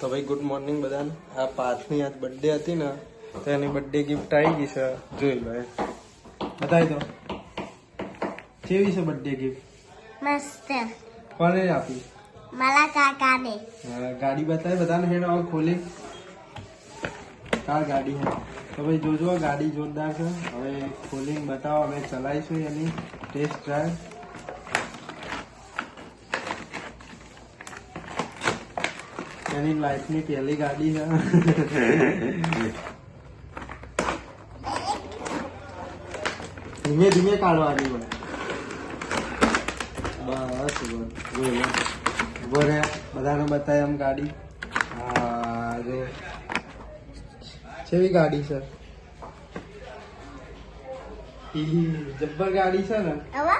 તો ભાઈ good morning બધાને. આ પાર્થની આજ બર્થડે હતી ને તો એની બર્થડે ગિફ્ટ આવી ગઈ છે. જોઈ લો બતાવી દો. કેવી છે બર્થડે ગિફ્ટ મસ્ત. કોને આપી? મારા કાકાને. ગાડી બતાવી બધાને હેડ આવો ખોલી. કાર ગાડી હે? તો ભાઈ જોજો ગાડી જોરદાર છે. હવે ખોલીને બતાવો અમે ચલાવીશું એની. ટેસ્ટ ડ્રાઈવ એની લાઈફની પહેલી ગાડી છે ધીમે ધીમે કાઢવાની હોય બસ બસ જોઈ લો ઊભો રહે બધાને બતાય એમ ગાડી હા જો કેવી ગાડી છે ઈ જબ્બર ગાડી છે ને હવે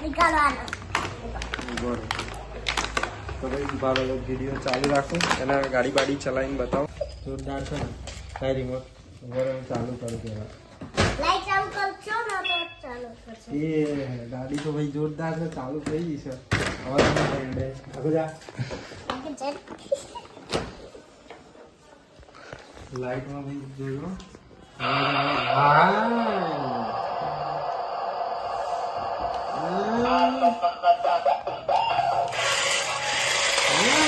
નીકળવાનો ઊભો રહે તો ભાઈ ઊભા રહો વીડિયો ચાલુ રાખું. એના ગાડી બાડી ચલાવીને બતાવો. જોરદાર છે ને. કઈ રિમોટ ઊભો ચાલુ કરું એ ગાડી તો ભાઈ જોરદાર છે ચાલુ થઈ ગઈ છે. હવે તમે આગળ જા લાઈટમાં ભાઈ અવાજ આવે. ગાડી ના દેતા બહુ મોંઘી ગાડી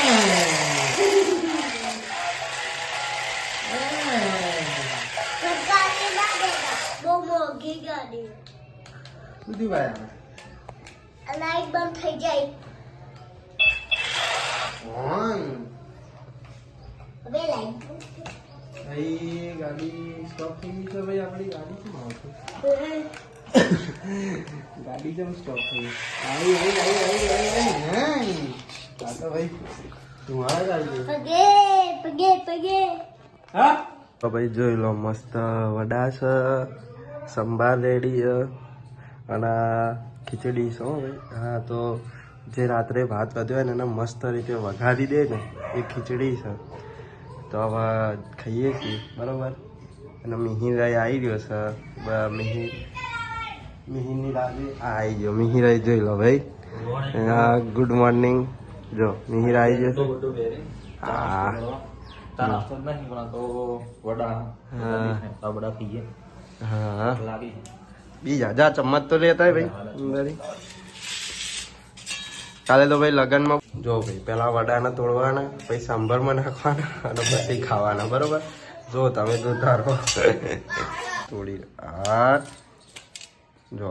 સુધી ભાઈ લાઈટ બંધ થઈ જાય ઓન. હવે ભાઈ ગાડી સ્ટોપ થઈ આપણી ગાડી શું આવશે ગાડી સ્ટોપ થઈ આવી આવી આવી આવી આવી તો ભાઈ. ધુમાડા જ આવી પગે પગે પગે. હા? તો ભાઈ જોઈ લો મસ્ત વડા છે સંભાર રેડી છે અને ખીચડી છે ભાઈ. હા તો જે રાત્રે ભાત વધ્યો હોય ને એને મસ્ત રીતે વઘારી દે ને એ ખીચડી છે. તો હવે ખાઈએ છીએ બરાબર? અને મિહિર આવી ગયો છે. બ- મિહિર મિહિરની આ આવી ગયો. મિહિર જોઈ લો ભાઈ. હા ગુડ મોર્નિંગ જો મિહિર આવી જશે હા. હાથ બીજા જા ચમ્મચ તો લેતા ભાઈ. કાલે તો ભાઈ લગનમાં જો ભાઈ પેલા વડાના તોડવાના પછી સાંભરમાં નાખવાના અને પછી ખાવાના બરોબર? જો તમે તો ધારો. તોડી આ જો.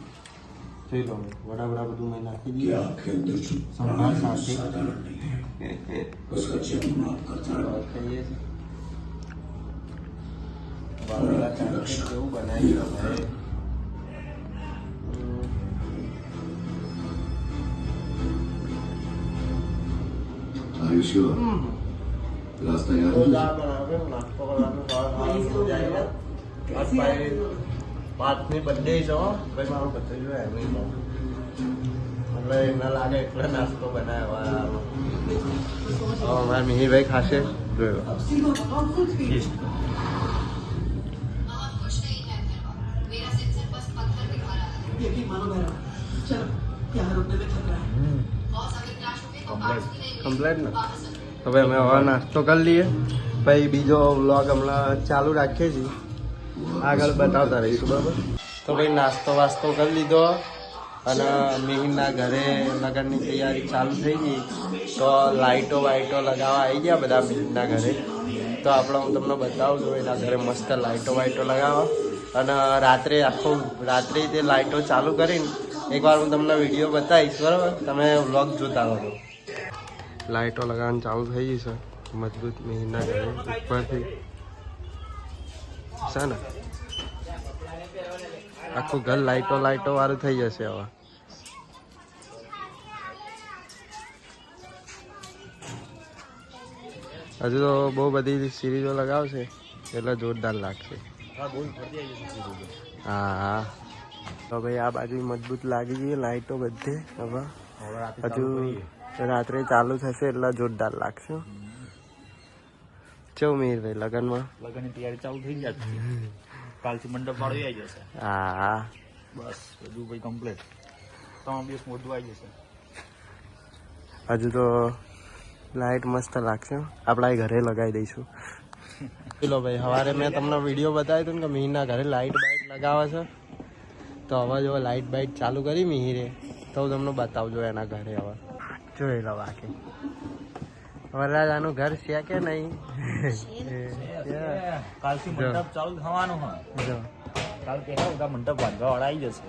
જોઈ લો વડા વડા બધું મેં નાખી कि દીધું आपके अंदर जो संभार प्राण साथी। साधारण नहीं है उसका जन्म आप करता है હવે ખાઈએ છીએ વાવેલા ચાંદકે કેવું બનાવી છે ભાઈ હમ. Are you sure? रास्ता याद है જોરદાર બનાવે છે. નાસ્તો છો ભાઈ મારું ભત્રીજો એમની. એટલે એના લાગે એટલે નાસ્તો બનાવ્યો હવે મારા મિહિરભાઈ ખાશે. જોયો. કમ્પ્લેટ ને? હવે અમે હવે નાસ્તો કરી લઈએ. પછી બીજો વ્લોગ હમણાં ચાલુ રાખીએ છીએ. આગળ બતાવતા રહીશું, બરાબર? તો ભાઈ, નાસ્તો વાસ્તો કરી લીધો અને મિહિરના ઘરે લગ્નની તૈયારી ચાલુ થઈ ગઈ. તો લાઇટો વાઇટો લગાવવા આવી ગયા બધા મિહિરના ઘરે. તો આપણે હું તમને બતાવું છું, એના ઘરે મસ્ત લાઇટો વાઇટો લગાવવા અને રાત્રે આખો, રાત્રે તે લાઇટો ચાલુ કરીને એકવાર હું તમને વીડિયો બતાવીશ, બરાબર? તમે વ્લોગ જોતા રહો. લાઇટો લગાવવાનું ચાલુ થઈ ગઈ છે, મજબૂત મિહિરના ઘરે ઉપરથી. છે ને આખું ઘર લાઇટો લાઇટો વાળું થઈ જશે હવે. હજુ તો બહુ બધી સિરીઝો લગાવશે એટલે જોરદાર લાગશે. હા. હા તો ભાઈ આ બાજુ મજબૂત લાગી ગઈ લાઈટો બધે હવે. હજુ રાત્રે ચાલુ થશે એટલે જોરદાર લાગશે. ચેવું મિહિરભાઈ લગનમાં. લગ્નની તૈયારી ચાલુ થઈ જાય છે. કાલથી મંડપ વાળો આવી જશે. હા. હા બસ બધું ભાઈ કમ્પ્લીટ ત્રણ દિવસ મોઢું આવી જશે. હજુ તો લાઈટ મસ્ત લાગશે. આપણા ઘરે લગાવી દઈશું. પેલો ભાઈ સવારે મેં તમને વીડિયો બતાવ્યો હતો ને કે મિહિરના ઘરે લાઈટ બાઈટ લગાવે છે. તો હવે જો લાઈટ બાઈટ ચાલુ કરી મિહિરે તો હું તમને બતાવજો એના ઘરે હવે. જોઈ લો બાકી. વરરાજાનું ઘર છે કે નહીં? કાલથી મંડપ ચાલુ થવાનું હોય. કાલ કે બધા મંડપ બાંધવા વાળા આવી જશે.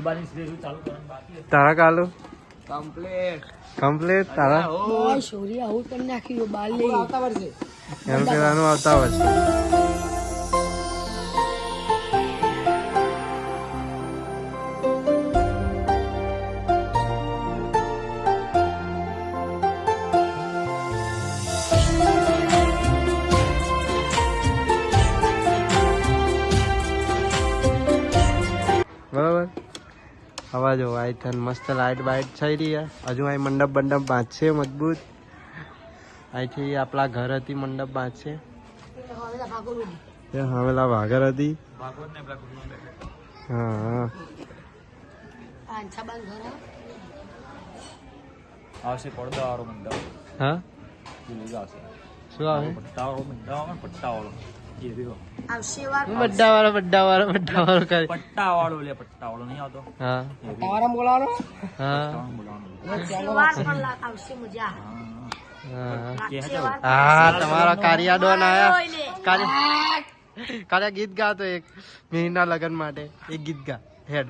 બાજુ સુધી ચાલુ કરવાનું બાકી તારા કાલુ? કમ્પ્લીટ. કમ્પ્લીટ? તારા? છોરી આવું કરી નાખ્યું બાલી. એમ પેલાનું આવતા વર્ષે. હવા જો આઈ થન મસ્ત લાઈટ બાઇટ થઈ રહી હજુ અહીં મંડપ બંડપ બાંધશે મજબૂત. અહીંથી આપણા ઘર હતી મંડપ બાંધશે. હવેલા ભાગર હતી. હા. આવશે પડદા વાળો મંડપ. હા? શું આવે? પટ્ટા વાળો મંડપ આવે પટ્ટા વાળો ਵੱਡਾ ਵਾਲਾ ਵੱਡਾ ਵਾਲਾ કાલે ગીત ગાતો એક. મિહિરના લગન માટે એક ગીત ગા. હેડ.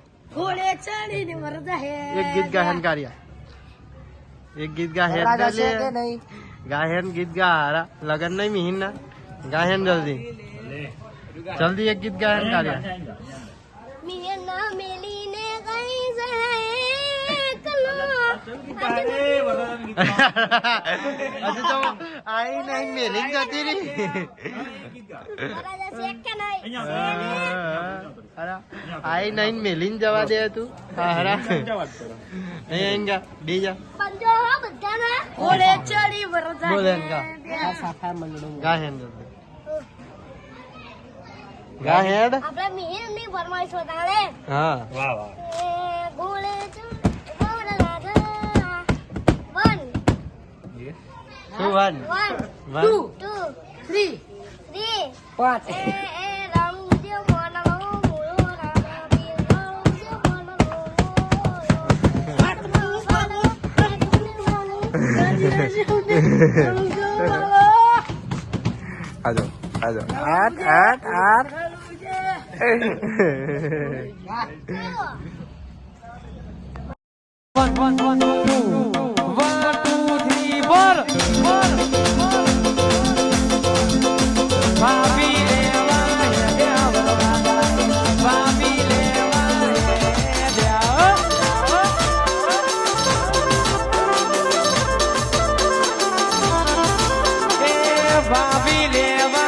એક ગીત ગા હેન કારિયા. એક ગીત ગા હેડ ગાહેન ગીત ગા હારા. લગન નહીં મિહિરના. हेन गीत गा हारा लगन नहीं महीना गा हेन जल्दी जल्दी एक गीत गा हेन कारिया મિયના મેલીને કઈ જાય કલો અરે, વરદાન ગીત ગાઓ. હજુ તો આઈ નહીં મેલી જતી રહી વરરાજા છે કે નહીં અહીંયા અરે, આઈ નહીં મેલીને જવા દે તું હા હરા સમજા વાત કરો. અહીંયા અહીં ગોળે બે જા પંજો two one? One. Two two. Three. Three. પાંચ. આજો આજો. આઠ આઠ હેડ ગોળ રાજા. One, એ? one, two, three. પાંચ એ એ રમજો મનલો મોયો રાજા વીર રમજો મનલો આજો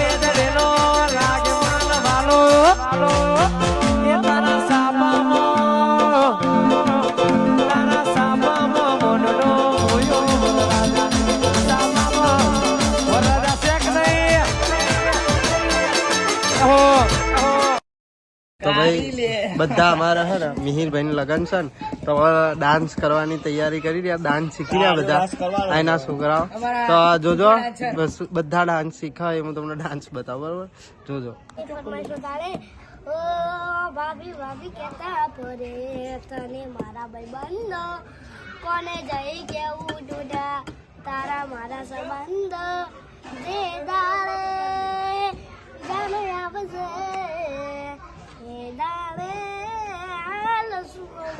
બધા અમારા હે ને મિહિરભાઈ ને લગન છે ને તો ડાન્સ કરવાની તૈયારી કરી રહ્યા ડાન્સ શીખી રહ્યા બધા. એના છોકરાઓ. તો જોજો બસ બધા ડાન્સ શીખાય એ હું તમને ડાન્સ બતાવું બરોબર? જોજો. ફરમાઈશ વધારે ઓ ભાભી ભાભી કેતા ફરે તને મારા ભાઈબંધો. કોને જઈ કેવું જુદા તારા મારા સંબંધ. જે દાડે જાણે આવશે.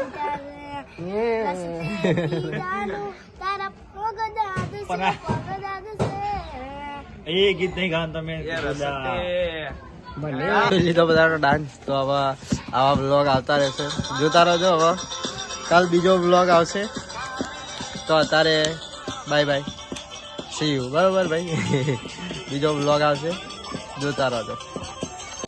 શું વિચારે લસકે પીરાનું તારા પગ દાદ છે પગ દાદ છે એ ગીત નહીં ગાન તમે જોઈ લીધો બધાનો ડાન્સ તો હવે આવા બ્લોગ આવતા રહેશે જોતા રહેજો હવે કાલ બીજો બ્લોગ આવશે તો અત્યારે બાય બાય સી યુ બરોબર ભાઈ બીજો બ્લોગ આવશે જોતા રહેજો